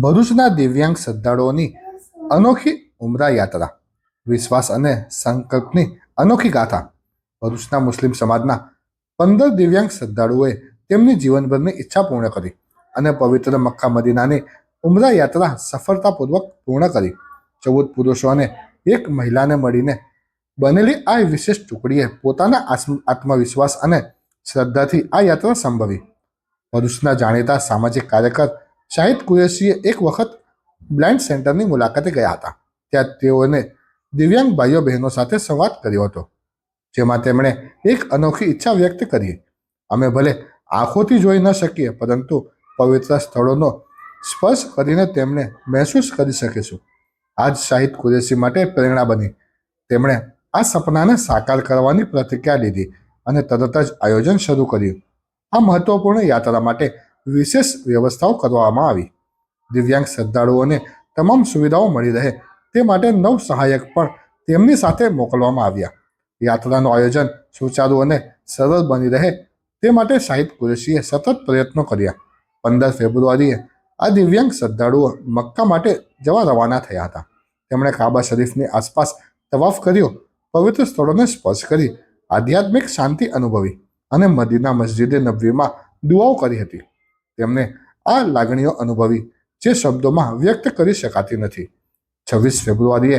ભરૂચના દિવ્યાંગ શ્રદ્ધાળુઓની અનોખી ઉમરા યાત્રા, વિશ્વાસ અને સંકલ્પની અનોખી ગાથા. ભરૂચના મુસ્લિમ સમાજના પંદર દિવ્યાંગ શ્રદ્ધાળુઓએ તેમની જીવનભરની ઈચ્છા પૂર્ણ કરી અને પવિત્ર મક્કા મદીનાની ઉમરા યાત્રા સફળતાપૂર્વક પૂર્ણ કરી. ચૌદ પુરુષો અને એક મહિલાને મળીને બનેલી આ વિશેષ ટુકડીએ પોતાના આત્મ- આત્મવિશ્વાસ અને શ્રદ્ધાથી આ યાત્રા સંભવી. ભરૂચના જાણીતા સામાજિક કાર્યકર શાહિદ કુરેશીએ એક વખત બ્લાઇન્ડ સેન્ટરની મુલાકાતે ગયા હતા. ત્યાં તેઓને દિવ્યાંગ ભાઈઓ બહેનો સાથે સંવાદ કર્યો હતો, જેમાં તેમણે એક અનોખી ઈચ્છા વ્યક્ત કરી. અમે ભલે આંખોથી જોઈ ન શકીએ, પરંતુ પવિત્ર સ્થળોનો સ્પર્શ કરીને તેમને મહેસૂસ કરી શકીશું. આજ શાહિદ કુરેશી માટે પ્રેરણા બની. તેમણે આ સપનાને સાકાર કરવાની પ્રતિજ્ઞા લીધી અને તરત જ આયોજન શરૂ કર્યું. આ મહત્વપૂર્ણ યાત્રા માટે વિશેષ વ્યવસ્થાઓ કરવામાં આવી. દિવ્યાંગ શ્રદ્ધાળુઓને તમામ સુવિધાઓ મળી રહે તે માટે નવ સહાયક પણ તેમની સાથે મોકલવામાં આવ્યા. યાત્રાનું આયોજન સુચારુ અને સરળ બની રહે તે માટે શાહિદ કુરેશીએ સતત પ્રયત્નો કર્યા. પંદર ફેબ્રુઆરીએ આ દિવ્યાંગ શ્રદ્ધાળુઓ મક્કા માટે જવા રવાના થયા હતા. તેમણે કાબા શરીફની આસપાસ તવાફ કર્યો, પવિત્ર સ્થળોને સ્પર્શ કરી, આધ્યાત્મિક શાંતિ અનુભવી અને મદીના મસ્જિદે નબવીમાં દુઆઓ કરી હતી. તેમને આ લાગણીઓ અનુભવી જે શબ્દોમાં વ્યક્ત કરી શકાતી નથી. છવ્વીસ ફેબ્રુઆરીએ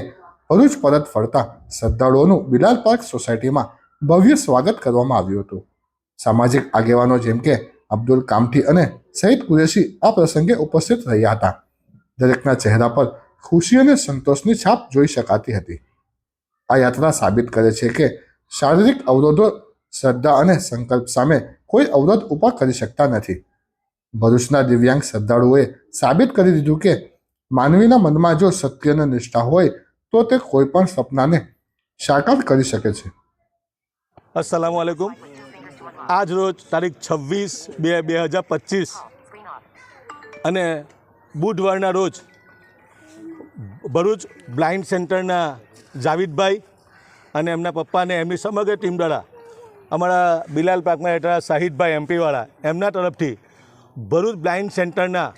ભરૂચ પરત ફરતા શ્રદ્ધાળુઓનું બિલાલ પાર્ક સોસાયટીમાં ભવ્ય સ્વાગત કરવામાં આવ્યું હતું. સામાજિક આગેવાનો જેમ કે અબ્દુલ કામઠી અને સઈદ કુરેશી આ પ્રસંગે ઉપસ્થિત રહ્યા હતા. દરેકના ચહેરા પર ખુશી અને સંતોષની છાપ જોઈ શકાતી હતી. આ યાત્રા સાબિત કરે છે કે શારીરિક અવરોધો, શ્રદ્ધા અને સંકલ્પ સામે કોઈ અવરોધ ઊભા કરી શકતા નથી. ભરૂચના દિવ્યાંગ શ્રદ્ધાળુઓએ સાબિત કરી દીધું કે માનવીના મનમાં જો સત્યને નિષ્ઠા હોય, તો તે કોઈ પણ સપનાને સાકાર કરી શકે છે. અસલામ આલેકુમ આજ રોજ તારીખ છવ્વીસ બે બે હજાર પચીસ અને બુધવારના રોજ ભરૂચ બ્લાઇન્ડ સેન્ટરના જાવીદભાઈ અને એમના પપ્પાને એમની સમગ્ર ટીમ દ્વારા અમારા બિલાલ પાકમાં હેઠળ શાહિદભાઈ એમપીવાળા એમના તરફથી ભરૂચ બ્લાઇન્ડ સેન્ટરના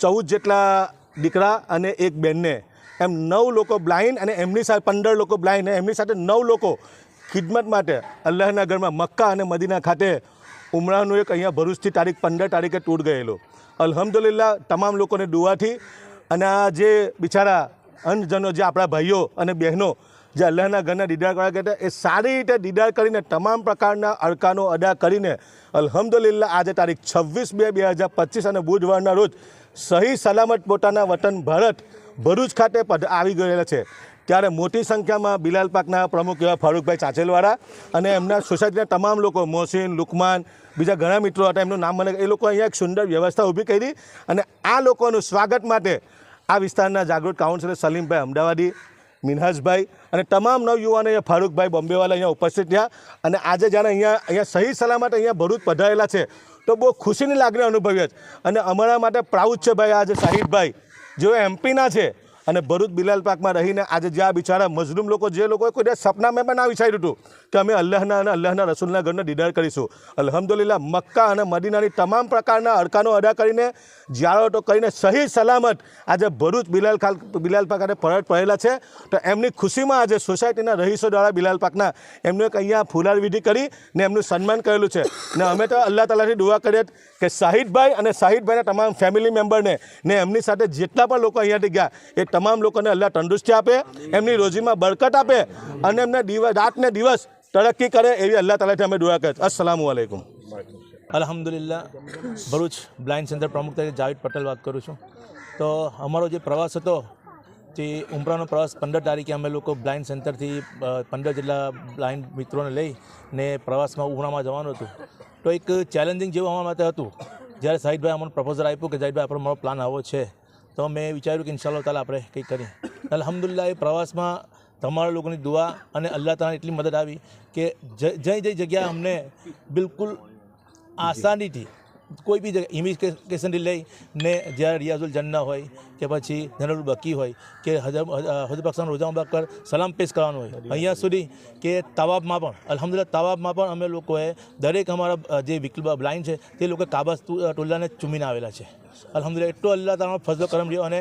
ચૌદ જેટલા દીકરા અને એક બેનને. એમ નવ લોકો બ્લાઇન્ડ અને એમની સાથે પંદર લોકો બ્લાઇન્ડ એમની સાથે નવ લોકો ખિદમત માટે અલ્લાહના ઘરમાં મક્કા અને મદીના ખાતે ઉમરાનું એક અહીંયા ભરૂચથી તારીખ પંદર તારીખે તૂટ ગયેલો. અલહમદુલિલ્લા તમામ લોકોને દુઆથી. અને આ જે બિચારા અંધજનો જે આપણા ભાઈઓ અને બહેનો જે અલ્લાહના ઘરના દીદાર કરવા કહેતા એ સારી રીતે દીદાર કરીને તમામ પ્રકારના અડકાનો અદા કરીને અલહમદુલિલ્લા આજે તારીખ છવ્વીસ બે બે હજાર પચીસ અને બુધવારના રોજ સહી સલામત પોતાના વતન ભારત ભરૂચ ખાતે પદ આવી ગયેલા છે. ત્યારે મોટી સંખ્યામાં બિલાલ પાકના પ્રમુખ એવા ફારૂકભાઈ ચાચેલવાળા અને એમના સોસાયટીના તમામ લોકો, મોહસિન, લુકમાન, બીજા ઘણા મિત્રો હતા, એમનું નામ મને, એ લોકો અહીંયા એક સુંદર વ્યવસ્થા ઊભી કરી અને આ લોકોનું સ્વાગત માટે આ વિસ્તારના જાગૃત કાઉન્સિલર સલીમભાઈ અમદાવાદી મિનહાજભાઈ અને તમામ નવયુવાનો અહીંયા ફારૂકભાઈ બોમ્બેવાલા અહીંયા ઉપસ્થિત થયા અને આજે જાણે અહીંયા અહીંયા સહી સલામત અહીંયા ભરૂચ પધારેલા છે. તો બહુ ખુશીની લાગણી અનુભવી છે અને અમારા માટે પ્રાઉડ છે ભાઈ આજે શાહિદભાઈ જેઓ એમપીના છે અને ભરૂચ બિલાલ પાકમાં રહીને આજે જે આ બિચારા મજલૂમ લોકો, જે લોકોએ કોઈ સપનામાં પણ ના વિચાર્યું હતું કે અમે અલ્લાહના અને અલ્લાહના રસૂલના ઘરને ડિનર કરીશું. અલહમદુલિલ્લા મક્કા અને મદીનાની તમામ પ્રકારના અડકાનો અદા કરીને જ્યારતો કરીને સહી સલામત આજે ભરૂચ બિલાલ ખાલ, બિલાલ પાક ખાતે પરત પડેલા છે. તો એમની ખુશીમાં આજે સોસાયટીના રહીશો દ્વારા બિલાલ પાકના એમનું એક અહીંયા ફુલાર વિધિ કરી ને એમનું સન્માન કરેલું છે. ને અમે તો અલ્લાહ તાલાથી દુઆ કરીએ કે શાહિદભાઈ અને શાહિદભાઈના તમામ ફેમિલી મેમ્બરને ને એમની સાથે જેટલા પણ લોકો અહીંયાથી ગયા, એ તમામ લોકોને અલ્લાહ તંદુરસ્તી આપે, એમની રોજીમાં બરકત આપે અને એમને દિવસ, રાતને દિવસ તરક્કી કરે એવી અલ્લાહ તાલાથી અમે દુઆ કરીએ. અસલામ વાલેકુમ અલહમદુલિલ્લા ભરૂચ બ્લાઇન્ડ સેન્ટર પ્રમુખ તરીકે જાવેદ પટેલ વાત કરું છું. તો અમારો જે પ્રવાસ હતો તે ઉમરાનો પ્રવાસ પંદર તારીખે અમે લોકો બ્લાઇન્ડ સેન્ટરથી પંદર જેટલા બ્લાઇન્ડ મિત્રોને લઈ ને પ્રવાસમાં ઉમરામાં જવાનું હતું. તો એક ચેલેન્જિંગ જેવું અમારા માટે હતું. જ્યારે સાહિદભાઈ અમને પ્રપોઝલ આપ્યું કે સાહિદભાઈ, આપણો મારો પ્લાન આવો છે. તો મેં વિચાર્યું કે ઇન્શાલ્લાહ તાલા આપણે કંઈક કરીએ. અલ્હમ્દુલિલ્લાહ, એ પ્રવાસમાં તમારા લોકોની દુઆ અને અલ્લાહ તાલા એટલી મદદ આવી કે જઈ જઈ જગ્યા અમને બિલકુલ આસાનીથી કોઈ બી જગ્યા ઇમિગ્રેશનથી લઈ ને જ્યારે રિયાઝુલ જન્ના હોય કે પછી જનરલ બકી હોય કે હજર પાકિસ્તાન પક્ષાનો રોજા મુબારક સલામ પેશ કરવાનું હોય. અહીંયા સુધી કે તવાબમાં પણ અલહમદુલ્લા તવાબમાં પણ અમે લોકોએ દરેક અમારા જે વિકલ બ્લાઇન્ડ છે તે લોકો કાબા ટોલ્લાને ચૂમીને આવેલા છે. અલહમદુલ્લા એટલો અલ્લાહ તાલાનો ફજલો કરમ રહ્યો અને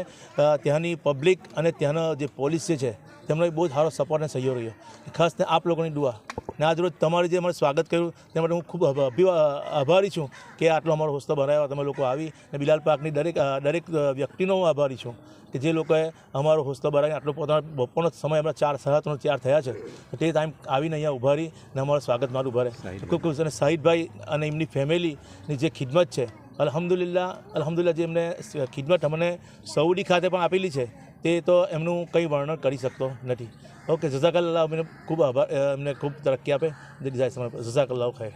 ત્યાંની પબ્લિક અને ત્યાંનો જે પોલીસ છે તેમનો બહુ સારો સપોર્ટ અને સહયોગ રહ્યો. ખાસ ને આપ લોકોની દુઆ. ને આજ રોજ તમારે જે મને સ્વાગત કર્યું તે માટે હું ખૂબ આભારી છું કે આટલો અમારો હોસ્તો બનાવ્યો તમે લોકો આવી. ને બિલાલ પાકની દરેક દરેક વ્યક્તિનો હું આભારી છું કે જે લોકોએ અમારો હોસ્ટેલ બનાવી આટલો પોતાનો બપોરનો સમય હમણાં ચાર સાડા ત્રણ ચાર થયા છે તો ટાઈમ આવીને અહીંયા ઊભા રહી ને અમારું સ્વાગત મારું ઊભા રહે. ખૂબ ખૂબ અને શાહિદભાઈ અને એમની ફેમિલીની જે ખિદમત છે અલહમદુલિલ્લા અલહમદુલ્લા જે એમને ખિદમત અમને સૌદી ખાતે પણ આપેલી છે તે તો એમનું કંઈ વર્ણન કરી શકતો નથી. ઓકે જઝાકલ્લાહ અમને ખૂબ આભાર એમને ખૂબ તરક્કી આપે. જઝાકલ્લાહ ખૈર